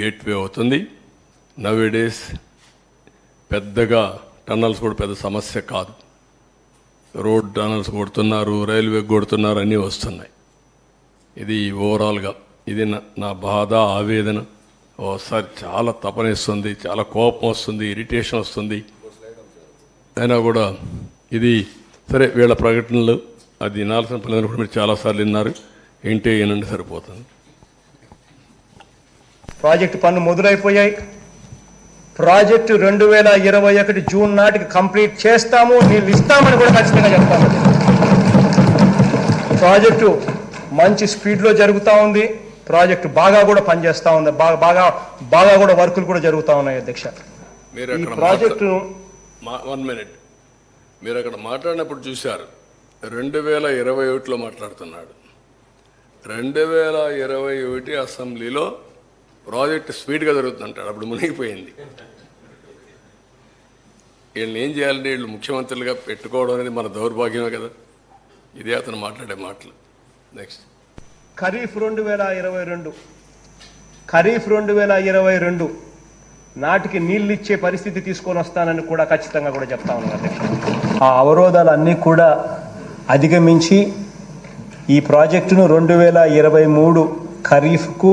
Gateway అవుతుంది. నవే days పెద్దగా tunnels కూడా పెద్ద సమస్య కాదు. రోడ్ టనల్స్ కొడుతున్నారు రైల్వే కొడుతున్నారు అన్నీ వస్తున్నాయి. ఇది ఓవరాల్గా ఇది నా నా బాధ ఆవేదన. ఓసారి చాలా తపనిస్తుంది చాలా కోపం వస్తుంది ఇరిటేషన్ వస్తుంది. అయినా కూడా ఇది సరే వీళ్ళ ప్రకటనలు అది వినాల్సిన పనులను కూడా మీరు చాలాసార్లు విన్నారు. ఏంటి వినండి సరిపోతుంది. ప్రాజెక్టు పనులు మొదలైపోయాయి. ప్రాజెక్టు రెండు వేల ఇరవై ఒకటి జూన్ నాటికి కంప్లీట్ చేస్తాము నీళ్ళు ఇస్తామని కూడా ఖచ్చితంగా చెప్తాము. ప్రాజెక్టు మంచి స్పీడ్లో జరుగుతూ ఉంది ప్రాజెక్టు బాగా కూడా పనిచేస్తూ ఉంది బాగా బాగా బాగా కూడా వర్కులు కూడా జరుగుతూ ఉన్నాయి అధ్యక్ష. మీరు ఈ అక్కడ ప్రాజెక్టును వన్ మినిట్. మీరు అక్కడ మాట్లాడినప్పుడు చూశారు రెండు వేల ఇరవై ఒకటిలో మాట్లాడుతున్నాడు. రెండు వేల ఇరవై ఒకటి అసెంబ్లీలో ప్రాజెక్ట్ స్పీడ్గా జరుగుతుందంటాడు. అప్పుడు మునిగిపోయింది. వీళ్ళని ఏం చేయాలంటే వీళ్ళు ముఖ్యమంత్రులుగా పెట్టుకోవడం అనేది మన దౌర్భాగ్యమే కదా. ఇదే అతను మాట్లాడే మాటలు. నెక్స్ట్ ఖరీఫ్ రెండు వేల ఇరవై రెండు. ఖరీఫ్ రెండు వేల ఇరవై రెండు. నాటికి నీళ్ళు ఇచ్చే పరిస్థితి తీసుకొని వస్తానని కూడా ఖచ్చితంగా కూడా చెప్తా ఉన్నాను ఆ అవరోధాలన్నీ కూడా అధిగమించి ఈ ప్రాజెక్టును రెండు వేల ఇరవై మూడు ఖరీఫ్కు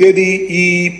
ఇది ఈ